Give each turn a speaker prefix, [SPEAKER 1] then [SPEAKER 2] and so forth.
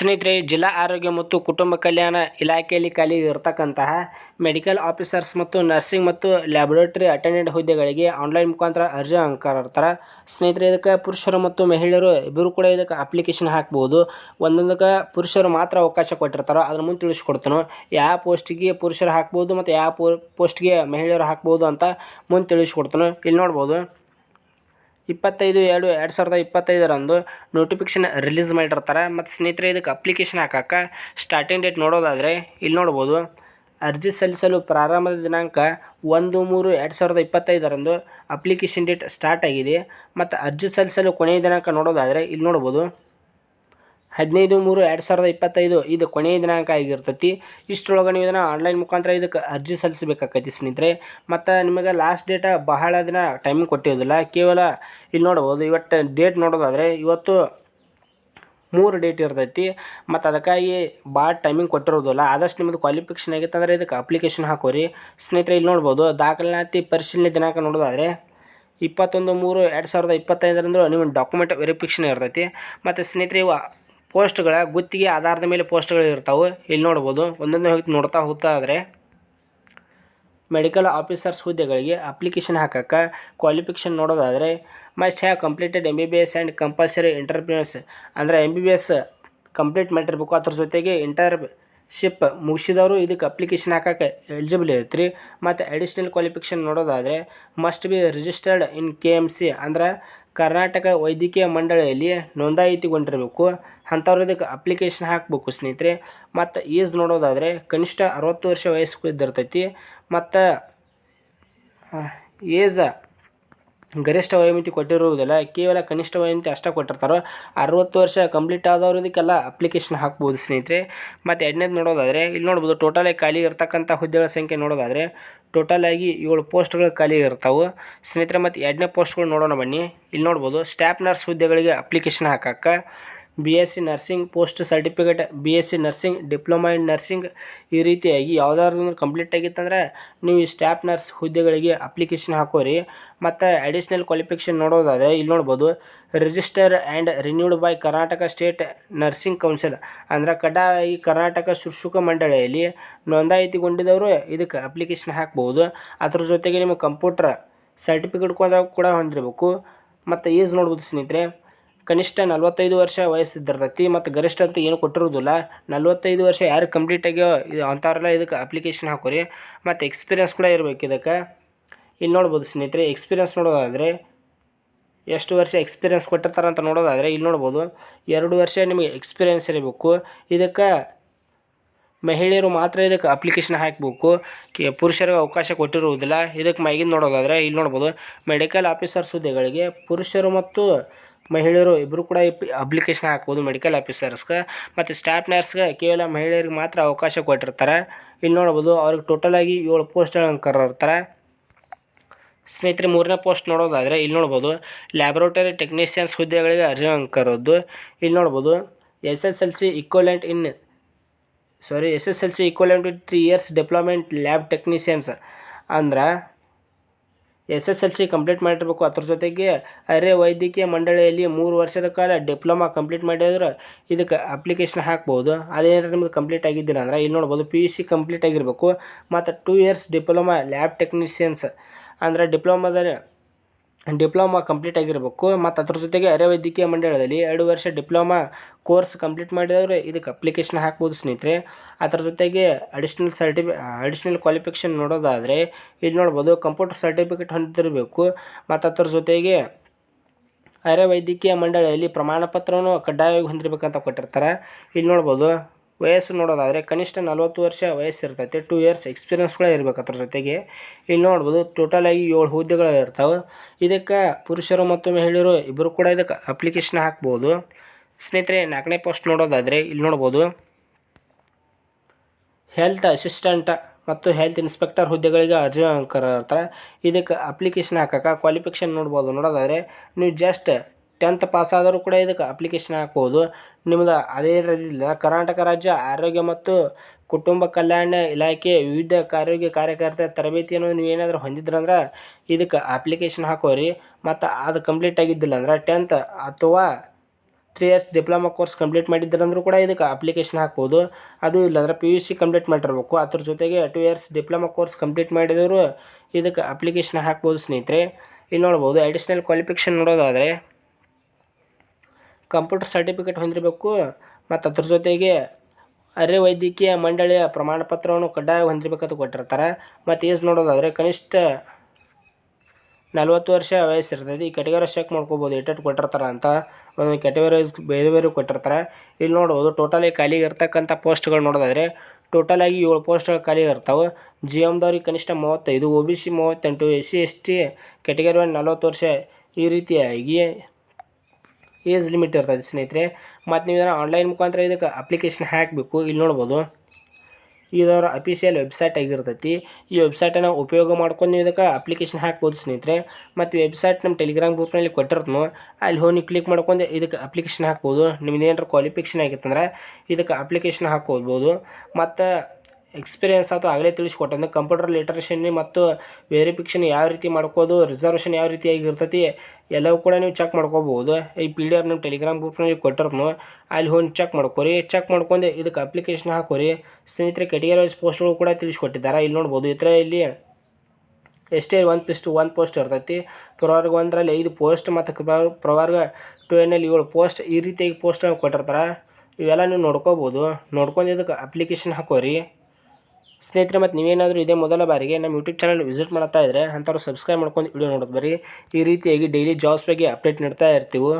[SPEAKER 1] ಸ್ನೇಹಿತರೆ, ಜಿಲ್ಲಾ ಆರೋಗ್ಯ ಮತ್ತು ಕುಟುಂಬ ಕಲ್ಯಾಣ ಇಲಾಖೆಯಲ್ಲಿ ಖಾಲಿ ಇರತಕ್ಕಂತಹ ಮೆಡಿಕಲ್ ಆಫೀಸರ್ಸ್ ಮತ್ತು ನರ್ಸಿಂಗ್ ಮತ್ತು ಲ್ಯಾಬೊರೇಟರಿ ಅಟೆಂಡೆಂಟ್ ಹುದ್ದೆಗಳಿಗೆ ಆನ್ಲೈನ್ ಮುಖಾಂತರ ಅರ್ಜಿ ಅಂಕರ್ತಾರೆ ಸ್ನೇಹಿತರೆ, ಇದಕ್ಕೆ ಪುರುಷರು ಮತ್ತು ಮಹಿಳೆಯರು ಇಬ್ಬರು ಕೂಡ ಇದಕ್ಕೆ ಅಪ್ಲಿಕೇಶನ್ ಹಾಕ್ಬೋದು. ಒಂದೊಂದಕ್ಕೆ ಪುರುಷರು ಮಾತ್ರ ಅವಕಾಶ ಕೊಟ್ಟಿರ್ತಾರೋ. ಅದ್ರ ಮುಂದೆ ತಿಳಿಸ್ಕೊಡ್ತಾನೆ. ಯಾವ ಪೋಸ್ಟಿಗೆ ಪುರುಷರು ಹಾಕ್ಬೋದು ಮತ್ತು ಯಾವ ಪೋಸ್ಟ್ಗೆ ಮಹಿಳೆಯರು ಹಾಕ್ಬೋದು ಅಂತ ಮುಂದೆ ತಿಳಿಸ್ಕೊಡ್ತಾನೆ. ಇಲ್ಲಿ ನೋಡ್ಬೋದು. ಇಪ್ಪತ್ತೈದು ಎರಡು ಎರಡು ಸಾವಿರದ ಇಪ್ಪತ್ತೈದರಂದು ನೋಟಿಫಿಕೇಶನ್ ರಿಲೀಸ್ ಮಾಡಿರ್ತಾರೆ. ಮತ್ತು ಸ್ನೇಹಿತರೆ, ಇದಕ್ಕೆ ಅಪ್ಲಿಕೇಶನ್ ಹಾಕಕ್ಕೆ ಸ್ಟಾರ್ಟಿಂಗ್ ಡೇಟ್ ನೋಡೋದಾದರೆ ಇಲ್ಲಿ ನೋಡ್ಬೋದು. ಅರ್ಜಿ ಸಲ್ಲಿಸಲು ಪ್ರಾರಂಭದ ದಿನಾಂಕ ಒಂದು ಮೂರು ಎರಡು ಸಾವಿರದ ಇಪ್ಪತ್ತೈದರಂದು ಅಪ್ಲಿಕೇಶನ್ ಡೇಟ್ ಸ್ಟಾರ್ಟ್ ಆಗಿದೆ. ಮತ್ತು ಅರ್ಜಿ ಸಲ್ಲಿಸಲು ಕೊನೆಯ ದಿನಾಂಕ ನೋಡೋದಾದರೆ ಇಲ್ಲಿ ನೋಡ್ಬೋದು. ಹದಿನೈದು ಮೂರು ಎರಡು ಸಾವಿರದ ಇಪ್ಪತ್ತೈದು ಇದು ಕೊನೆಯ ದಿನಾಂಕ ಆಗಿರ್ತೈತಿ. ಇಷ್ಟರೊಳಗೆ ನೀವು ಇದನ್ನು ಆನ್ಲೈನ್ ಮುಖಾಂತರ ಇದಕ್ಕೆ ಅರ್ಜಿ ಸಲ್ಲಿಸಬೇಕಾಕೈತಿ ಸ್ನೇಹಿತರೆ. ಮತ್ತು ನಿಮಗೆ ಲಾಸ್ಟ್ ಡೇಟ ಬಹಳ ದಿನ ಟೈಮಿಂಗ್ ಕೊಟ್ಟಿರೋದಿಲ್ಲ. ಕೇವಲ ಇಲ್ಲಿ ನೋಡ್ಬೋದು ಇವತ್ತು ಡೇಟ್ ನೋಡೋದಾದರೆ ಇವತ್ತು ಮೂರು ಡೇಟ್ ಇರ್ತೈತಿ. ಮತ್ತು ಅದಕ್ಕಾಗಿ ಭಾಳ ಟೈಮಿಂಗ್ ಕೊಟ್ಟಿರೋದಿಲ್ಲ. ಆದಷ್ಟು ನಿಮ್ಮದು ಕ್ವಾಲಿಫಿಕೇಷನ್ ಆಗಿತ್ತು ಅಂದರೆ ಇದಕ್ಕೆ ಅಪ್ಲಿಕೇಶನ್ ಹಾಕೋರಿ. ಸ್ನೇಹಿತರೆ, ಇಲ್ಲಿ ನೋಡ್ಬೋದು ದಾಖಲಾತಿ ಪರಿಶೀಲನೆ ದಿನಾಂಕ ನೋಡೋದಾದರೆ ಇಪ್ಪತ್ತೊಂದು ಮೂರು ಎರಡು ಸಾವಿರದ ಇಪ್ಪತ್ತೈದರಂದು ನಿಮ್ಮ ಡಾಕ್ಯುಮೆಂಟ್ ವೆರಿಫಿಕೇಷನ್ ಇರ್ತೈತಿ. ಮತ್ತು ಸ್ನೇಹಿತರೆ, ಇವು ಪೋಸ್ಟ್ಗಳ, ಗುತ್ತಿಗೆ ಆಧಾರದ ಮೇಲೆ ಪೋಸ್ಟ್ಗಳು ಇರ್ತಾವೆ. ಇಲ್ಲಿ ನೋಡ್ಬೋದು, ಒಂದೊಂದು ಹೋಗಿ ನೋಡ್ತಾ ಹೋಗ್ತಾ ಆದರೆ ಮೆಡಿಕಲ್ ಆಫೀಸರ್ಸ್ ಹುದ್ದೆಗಳಿಗೆ ಅಪ್ಲಿಕೇಶನ್ ಹಾಕಕ್ಕೆ ಕ್ವಾಲಿಫಿಕೇಶನ್ ನೋಡೋದಾದರೆ must have completed M B B S and compulsory entrepreneurs ಅಂದರೆ M B B S complete ಮಾಡಿರ್ಬೇಕು. ಅದ್ರ ಜೊತೆಗೆ ಇಂಟರ್ಶಿಪ್ ಮುಗಿಸಿದವರು ಇದಕ್ಕೆ ಅಪ್ಲಿಕೇಶನ್ ಹಾಕಕ್ಕೆ ಎಲಿಜಿಬಲ್ ಇರುತ್ತೆ ಮತ್ತು ಅಡಿಷ್ನಲ್ ಕ್ವಾಲಿಫಿಕೇಶನ್ ನೋಡೋದಾದರೆ must be registered in K M C ಅಂದ್ರೆ ಕರ್ನಾಟಕ ವೈದ್ಯಕೀಯ ಮಂಡಳಿಯಲ್ಲಿ ನೋಂದಾಯಿತಿಗೊಂಡಿರಬೇಕು. ಅಂಥವ್ರು ಇದಕ್ಕೆ ಅಪ್ಲಿಕೇಶನ್ ಹಾಕಬೇಕು ಸ್ನೇಹಿತರೆ. ಮತ್ತು ಏಜ್ ನೋಡೋದಾದರೆ ಕನಿಷ್ಠ ಅರವತ್ತು ವರ್ಷ ವಯಸ್ಸು ಇದ್ದಿರ್ತೈತಿ. ಮತ್ತು ಏಜ್ ಗರಿಷ್ಠ ವಯೋಮಿತಿ ಕೊಟ್ಟಿರುವುದಿಲ್ಲ, ಕೇವಲ ಕನಿಷ್ಠ ವಯೋಮಿತಿ ಅಷ್ಟೇ ಕೊಟ್ಟಿರ್ತಾರೆ, ಅರವತ್ತು ವರ್ಷ ಕಂಪ್ಲೀಟ್ ಆದವರು ಇದಕ್ಕೆಲ್ಲ ಅಪ್ಲಿಕೇಶನ್ ಹಾಕ್ಬೋದು ಸ್ನೇಹಿತರೆ. ಮತ್ತು ಎರಡನೇದು ನೋಡೋದಾದರೆ, ಇಲ್ಲಿ ನೋಡ್ಬೋದು ಟೋಟಲಾಗಿ ಖಾಲಿ ಇರ್ತಕ್ಕಂಥ ಹುದ್ದೆಗಳ ಸಂಖ್ಯೆ ನೋಡೋದಾದರೆ ಟೋಟಲ್ ಆಗಿ ಏಳು ಪೋಸ್ಟ್ಗಳು ಖಾಲಿ ಇರ್ತಾವೆ. ಸ್ನೇಹಿತರೆ, ಮತ್ತು ಎರಡನೇ ಪೋಸ್ಟ್ಗಳು ನೋಡೋಣ ಬನ್ನಿ. ಇಲ್ಲಿ ನೋಡ್ಬೋದು ಸ್ಟಾಫ್ ನರ್ಸ್ ಹುದ್ದೆಗಳಿಗೆ ಅಪ್ಲಿಕೇಶನ್ ಹಾಕಕ್ಕೆ. B S C nursing post certificate B S C nursing diploma in nursing ಈ ರೀತಿಯಾಗಿ ಯಾವುದಾದ್ರು ಕಂಪ್ಲೀಟ್ ಆಗಿತ್ತಂದರೆ ನೀವು ಈ ಸ್ಟಾಫ್ ನರ್ಸ್ ಹುದ್ದೆಗಳಿಗೆ ಅಪ್ಲಿಕೇಶನ್ ಹಾಕೋರಿ. ಮತ್ತು ಅಡಿಷ್ನಲ್ ಕ್ವಾಲಿಫಿಕೇಷನ್ ನೋಡೋದಾದರೆ ಇಲ್ಲಿ ನೋಡ್ಬೋದು register and renewed by Karnataka state nursing council ಅಂದ್ರೆ ಕಡ್ಡಾಯ ಕರ್ನಾಟಕ ಶುಶ್ರೂಷಕ ಮಂಡಳಿಯಲ್ಲಿ ನೋಂದಾಯಿತಿಗೊಂಡಿದ್ದವರು ಇದಕ್ಕೆ ಅಪ್ಲಿಕೇಶನ್ ಹಾಕ್ಬೋದು. ಅದ್ರ ಜೊತೆಗೆ ನಿಮ್ಮ ಕಂಪ್ಯೂಟರ್ ಸರ್ಟಿಫಿಕೇಟ್ ಕೂಡ ಕೂಡ ಹೊಂದಿರಬೇಕು. ಮತ್ತು ಏಜ್ ನೋಡ್ಬೋದು ಸ್ನೇಹಿತರೆ. ಕನಿಷ್ಠ ನಲ್ವತ್ತೈದು ವರ್ಷ ವಯಸ್ಸಿದ್ದಿರ್ತೈತಿ ಮತ್ತು ಗರಿಷ್ಠ ಅಂತ ಏನು ಕೊಟ್ಟಿರೋದಿಲ್ಲ ನಲ್ವತ್ತೈದು ವರ್ಷ ಯಾರು ಕಂಪ್ಲೀಟ್ ಆಗ್ಯೋ ಇದು ಅಂತಾರಲ್ಲ, ಇದಕ್ಕೆ ಅಪ್ಲಿಕೇಶನ್ ಹಾಕೋರಿ. ಮತ್ತು ಎಕ್ಸ್ಪೀರಿಯನ್ಸ್ ಕೂಡ ಇರಬೇಕು ಇದಕ್ಕೆ. ಇಲ್ಲಿ ನೋಡ್ಬೋದು ಸ್ನೇಹಿತರೆ ಎಕ್ಸ್ಪೀರಿಯನ್ಸ್ ನೋಡೋದಾದರೆ, ಎಷ್ಟು ವರ್ಷ ಎಕ್ಸ್ಪೀರಿಯನ್ಸ್ ಕೊಟ್ಟಿರ್ತಾರೆ ಅಂತ ನೋಡೋದಾದರೆ ಇಲ್ಲಿ ನೋಡ್ಬೋದು ಎರಡು ವರ್ಷ ನಿಮಗೆ ಎಕ್ಸ್ಪೀರಿಯನ್ಸ್ ಇರಬೇಕು. ಇದಕ್ಕೆ ಮಹಿಳೆಯರು ಮಾತ್ರ ಇದಕ್ಕೆ ಅಪ್ಲಿಕೇಶನ್ ಹಾಕಬೇಕು. ಕೆ, ಪುರುಷರಿಗೆ ಅವಕಾಶ ಕೊಟ್ಟಿರುವುದಿಲ್ಲ. ಇದಕ್ಕೆ ಮೈಗಿನ ನೋಡೋದಾದರೆ ಇಲ್ಲಿ ನೋಡ್ಬೋದು ಮೆಡಿಕಲ್ ಆಫೀಸರ್ಸ್ ಹುದ್ದೆಗಳಿಗೆ ಪುರುಷರು ಮತ್ತು ಮಹಿಳೆಯರು ಇಬ್ಬರು ಕೂಡ ಅಪ್ಲಿಕೇಶನ್ ಹಾಕ್ಬೋದು ಮೆಡಿಕಲ್ ಆಫೀಸರ್ಸ್ಗೆ ಮತ್ತು ಸ್ಟಾಫ್ ನರ್ಸ್ಗೆ ಕೇವಲ ಮಹಿಳೆಯರಿಗೆ ಮಾತ್ರ ಅವಕಾಶ ಕೊಟ್ಟಿರ್ತಾರೆ. ಇಲ್ಲಿ ನೋಡ್ಬೋದು ಅವ್ರಿಗೆ ಟೋಟಲಾಗಿ ಏಳು ಪೋಸ್ಟ್ಗಳನ್ನು ಕರೆದಿರ್ತಾರೆ. ಸ್ನೇಹಿತರೆ, ಮೂರನೇ ಪೋಸ್ಟ್ ನೋಡೋದಾದರೆ ಇಲ್ಲಿ ನೋಡ್ಬೋದು ಲ್ಯಾಬ್ರೋಟರಿ ಟೆಕ್ನಿಷಿಯನ್ಸ್ ಹುದ್ದೆಗಳಿಗೆ ಅರ್ಜಿ ಕರೋದು ಇಲ್ಲಿ ನೋಡ್ಬೋದು, S S L C equivalent in sorry S S L C equivalent with three years diploma lab technicians ಅಂದ್ರೆ S S L C complete ಮಾಡಿರಬೇಕು. ಅದ್ರ ಜೊತೆಗೆ ಅರೆ ವೈದ್ಯಕೀಯ ಮಂಡಳಿಯಲ್ಲಿ ಮೂರು ವರ್ಷದ ಕಾಲ ಡಿಪ್ಲೊಮಾ ಕಂಪ್ಲೀಟ್ ಮಾಡಿದ್ರೆ ಇದಕ್ಕೆ ಅಪ್ಲಿಕೇಶನ್ ಹಾಕ್ಬೋದು. ಅದೇನಾದ್ರೆ ನಿಮ್ಗೆ ಕಂಪ್ಲೀಟ್ ಆಗಿದ್ದಿಲ್ಲ ಅಂದ್ರೆ ಇಲ್ಲಿ ನೋಡ್ಬೋದು ಪಿ ಯು ಸಿ ಕಂಪ್ಲೀಟ್ ಆಗಿರಬೇಕು. ಮತ್ತು two years diploma lab technicians ಅಂದರೆ ಡಿಪ್ಲೊಮಾದಲ್ಲಿ ಡಿಪ್ಲೊಮಾ ಕಂಪ್ಲೀಟ್ ಆಗಿರಬೇಕು. ಮತ್ತು ಅದ್ರ ಜೊತೆಗೆ ಅರೆ ವೈದ್ಯಕೀಯ ಮಂಡಳದಲ್ಲಿ ಎರಡು ವರ್ಷ ಡಿಪ್ಲೊಮಾ ಕೋರ್ಸ್ ಕಂಪ್ಲೀಟ್ ಮಾಡಿದವರು ಇದಕ್ಕೆ ಅಪ್ಲಿಕೇಶನ್ ಹಾಕ್ಬೋದು ಸ್ನೇಹಿತರೆ. ಅದ್ರ ಜೊತೆಗೆ ಅಡಿಷ್ನಲ್ ಸರ್ಟಿಫಿ ಅಡಿಷ್ನಲ್ ಕ್ವಾಲಿಫಿಕೇಷನ್ ನೋಡೋದಾದರೆ ಇಲ್ಲಿ ನೋಡ್ಬೋದು ಕಂಪ್ಯೂಟರ್ ಸರ್ಟಿಫಿಕೇಟ್ ಹೊಂದಿರಬೇಕು. ಮತ್ತು ಅದ್ರ ಜೊತೆಗೆ ಅರೆ ವೈದ್ಯಕೀಯ ಮಂಡಳಿಯಲ್ಲಿ ಪ್ರಮಾಣ ಪತ್ರವನ್ನು ಕಡ್ಡಾಯವಾಗಿ ಹೊಂದಿರಬೇಕಂತ ಕೊಟ್ಟಿರ್ತಾರೆ. ಇಲ್ಲಿ ನೋಡ್ಬೋದು. ವಯಸ್ಸು ನೋಡೋದಾದರೆ ಕನಿಷ್ಠ ನಲ್ವತ್ತು ವರ್ಷ ವಯಸ್ಸು ಇರ್ತೈತೆ ಟೂ ಇಯರ್ಸ್ ಎಕ್ಸ್ಪೀರಿಯನ್ಸ್ ಕೂಡ ಇರ್ಬೇಕು ಅದ್ರ ಜೊತೆಗೆ. ಇಲ್ಲಿ ನೋಡ್ಬೋದು ಟೋಟಲಾಗಿ ಏಳು ಹುದ್ದೆಗಳು ಇರ್ತಾವೆ. ಇದಕ್ಕೆ ಪುರುಷರು ಮತ್ತು ಮಹಿಳೆಯರು ಇಬ್ಬರು ಕೂಡ ಇದಕ್ಕೆ ಅಪ್ಲಿಕೇಶನ್ ಹಾಕ್ಬೋದು. ಸ್ನೇಹಿತರೆ, ನಾಲ್ಕನೇ ಪೋಸ್ಟ್ ನೋಡೋದಾದರೆ ಇಲ್ಲಿ ನೋಡ್ಬೋದು. ಹೆಲ್ತ್ ಅಸಿಸ್ಟೆಂಟ್ ಮತ್ತು ಹೆಲ್ತ್ ಇನ್ಸ್ಪೆಕ್ಟರ್ ಹುದ್ದೆಗಳಿಗೆ ಅರ್ಜಿ ಕರ ಇದಕ್ಕೆ ಅಪ್ಲಿಕೇಶನ್ ಹಾಕಕ್ಕೆ ಕ್ವಾಲಿಫಿಕೇಷನ್ ನೋಡ್ಬೋದು. ನೋಡೋದಾದರೆ, ನೀವು ಜಸ್ಟ್ ಟೆಂತ್ ಪಾಸ್ ಆದರೂ ಕೂಡ ಇದಕ್ಕೆ ಅಪ್ಲಿಕೇಶನ್ ಹಾಕ್ಬೋದು. ನಿಮ್ದು ಅದೇ ಇರೋದಿಲ್ಲ ಕರ್ನಾಟಕ ರಾಜ್ಯ ಆರೋಗ್ಯ ಮತ್ತು ಕುಟುಂಬ ಕಲ್ಯಾಣ ಇಲಾಖೆ ವಿವಿಧ ಆರೋಗ್ಯ ಕಾರ್ಯಕರ್ತರ ತರಬೇತಿಯನ್ನು ನೀವು ಏನಾದರೂ ಹೊಂದಿದ್ರಂದ್ರೆ ಇದಕ್ಕೆ ಅಪ್ಲಿಕೇಶನ್ ಹಾಕೋರಿ. ಮತ್ತು ಅದು ಕಂಪ್ಲೀಟ್ ಆಗಿದ್ದಿಲ್ಲ ಅಂದ್ರೆ ಟೆಂತ್ ಅಥವಾ three years diploma course complete ಮಾಡಿದ್ರಂದ್ರೂ ಕೂಡ ಇದಕ್ಕೆ ಅಪ್ಲಿಕೇಶನ್ ಹಾಕ್ಬೋದು. ಅದು ಇಲ್ಲಾಂದ್ರೆ ಪಿ ಯು ಸಿ ಕಂಪ್ಲೀಟ್ ಮಾಡಿರ್ಬೇಕು. ಅದ್ರ ಜೊತೆಗೆ two years diploma course complete ಮಾಡಿದವರು ಇದಕ್ಕೆ ಅಪ್ಲಿಕೇಶನ್ ಹಾಕ್ಬೋದು ಸ್ನೇಹಿತರೆ. ಇಲ್ಲಿ ನೋಡ್ಬೋದು ಅಡಿಷ್ನಲ್ ಕ್ವಾಲಿಫಿಕೇಶನ್ ನೋಡೋದಾದರೆ ಕಂಪ್ಯೂಟರ್ ಸರ್ಟಿಫಿಕೇಟ್ ಹೊಂದಿರಬೇಕು ಮತ್ತು ಅದ್ರ ಜೊತೆಗೆ ಅರೆ ವೈದ್ಯಕೀಯ ಮಂಡಳಿಯ ಪ್ರಮಾಣ ಪತ್ರವನ್ನು ಕಡ್ಡಾಯ ಹೊಂದಿರಬೇಕಂತ ಕೊಟ್ಟಿರ್ತಾರೆ. ಮತ್ತು ಏಜ್ ನೋಡೋದಾದರೆ ಕನಿಷ್ಠ ನಲ್ವತ್ತು ವರ್ಷ ವಯಸ್ಸಿರ್ತದೆ. ಈ ಕೆಟಗರಿ ಚೆಕ್ ಮಾಡ್ಕೋಬೋದು. ಎಷ್ಟೆಷ್ಟು ಕೊಟ್ಟಿರ್ತಾರೆ ಅಂತ ಒಂದು ಕೆಟಗರೈಸ್ ಬೇರೆ ಬೇರೆ ಕೊಟ್ಟಿರ್ತಾರೆ. ಇಲ್ಲಿ ನೋಡ್ಬೋದು ಟೋಟಲಿ ಖಾಲಿಗೆ ಇರ್ತಕ್ಕಂಥ ಪೋಸ್ಟ್ಗಳು ನೋಡೋದಾದರೆ ಟೋಟಲಾಗಿ ಏಳು ಪೋಸ್ಟ್ಗಳು ಖಾಲಿ ಇರ್ತಾವೆ. ಜಿ ಎಮ್ದವ್ರಿಗೆ ಕನಿಷ್ಠ ಮೂವತ್ತೈದು ಒ ಬಿ ಸಿ ಮೂವತ್ತೆಂಟು S C S T category ನಲ್ವತ್ತು ವರ್ಷ ಈ ರೀತಿಯಾಗಿ ಏಜ್ ಲಿಮಿಟ್ ಇರ್ತದೆ ಸ್ನೇಹಿತರೆ. ಮತ್ತು ನೀವು ಇದನ್ನು ಆನ್ಲೈನ್ ಮುಖಾಂತರ ಇದಕ್ಕೆ ಅಪ್ಲಿಕೇಶನ್ ಹಾಕಬೇಕು. ಇಲ್ಲಿ ನೋಡ್ಬೋದು. ಇದರ ಅಫಿಷಿಯಲ್ ವೆಬ್ಸೈಟ್ ಆಗಿರ್ತೈತಿ. ಈ ವೆಬ್ಸೈಟನ್ನು ಉಪಯೋಗ ಮಾಡ್ಕೊಂಡು ನೀವು ಇದಕ್ಕೆ ಅಪ್ಲಿಕೇಶನ್ ಹಾಕ್ಬೋದು ಸ್ನೇಹಿತರೆ. ಮತ್ತು ವೆಬ್ಸೈಟ್ ನಮ್ಮ ಟೆಲಿಗ್ರಾಮ್ ಗ್ರೂಪ್ನಲ್ಲಿ ಕೊಟ್ಟಿರ್ತನೋ. ಅಲ್ಲಿ ಹೋಗಿ ಕ್ಲಿಕ್ ಮಾಡ್ಕೊಂಡು ಇದಕ್ಕೆ ಅಪ್ಲಿಕೇಶನ್ ಹಾಕ್ಬೋದು. ನಿಮ್ದು ಏನಾರ ಕ್ವಾಲಿಫಿಕೇಷನ್ ಆಗಿತ್ತಂದ್ರೆ ಇದಕ್ಕೆ ಅಪ್ಲಿಕೇಶನ್ ಹಾಕ್ಬೋದು ಮತ್ತು ಎಕ್ಸ್ಪೀರಿಯನ್ಸ್ ಅಥವಾ ಆಗಲೇ ತಿಳಿಸ್ಕೊಟ್ಟಂದ್ರೆ ಕಂಪ್ಯೂಟರ್ ಲಿಟ್ರೇಷನ್ ಮತ್ತು ವೆರಿಫಿಕೇಷನ್ ಯಾವ ರೀತಿ ಮಾಡ್ಕೋದು ರಿಸರ್ವೇಷನ್ ಯಾವ ರೀತಿಯಾಗಿ ಇರ್ತೈತಿ ಎಲ್ಲವೂ ಕೂಡ ನೀವು ಚೆಕ್ ಮಾಡ್ಕೋಬೋದು. ಈ ಪಿ ಡಿ ಎಫ್ ನಿಮ್ಮ ಟೆಲಿಗ್ರಾಮ್ ಗ್ರೂಪ್ನಲ್ಲಿ ಕೊಟ್ಟಿರ್ನು, ಅಲ್ಲಿ ಹೋಗಿ ಚೆಕ್ ಮಾಡ್ಕೊರಿ. ಚೆಕ್ ಮಾಡ್ಕೊಂಡು, ಇದಕ್ಕೆ ಅಪ್ಲಿಕೇಶನ್ ಹಾಕೋರಿ. ಸ್ನೇಹಿತರೆ ಕೆಟಗರಿ ವೈಸ್ ಪೋಸ್ಟ್ಗಳು ಕೂಡ ತಿಳಿಸ್ಕೊಟ್ಟಿದ್ದಾರೆ. ಇಲ್ಲಿ ನೋಡ್ಬೋದು, ಈ ಇಲ್ಲಿ ಎಷ್ಟೇ one plus two one post ಇರ್ತೈತಿ. ಪ್ರವರ್ಗ ಒಂದರಲ್ಲಿ ಐದು ಪೋಸ್ಟ್ ಮತ್ತು ಪ್ರವರ್ಗ ಟು ಎನ್ನಲ್ಲಿ ಏಳು ಪೋಸ್ಟ್ ಈ ರೀತಿಯಾಗಿ ಪೋಸ್ಟ್ ಕೊಟ್ಟಿರ್ತಾರೆ. ಇವೆಲ್ಲ ನೀವು ನೋಡ್ಕೋಬೋದು. ನೋಡ್ಕೊಂಡು ಇದಕ್ಕೆ ಅಪ್ಲಿಕೇಶನ್ ಹಾಕೋರಿ. ಸ್ನೇಹಿತರೆ, ಮತ್ತು ನೀವೇನಾದರೂ ಇದೇ ಮೊದಲ ಬಾರಿಗೆ ನಮ್ಮ ಯೂಟ್ಯೂಬ್ ಚಾನಲ್ ವಿಸಿಟ್ ಮಾಡ್ತಾ ಇದ್ದರೆ ಅಂಥವ್ರು ಸಬ್ಸ್ಕ್ರೈಬ್ ಮಾಡ್ಕೊಂಡು ವಿಡಿಯೋ ನೋಡೋದು ಬರೀ ಈ ರೀತಿಯಾಗಿ ಡೈಲಿ ಜಾಬ್ಸ್ ಬಗ್ಗೆ ಅಪ್ಡೇಟ್ ನೀಡ್ತಾ ಇರ್ತೀವಿ.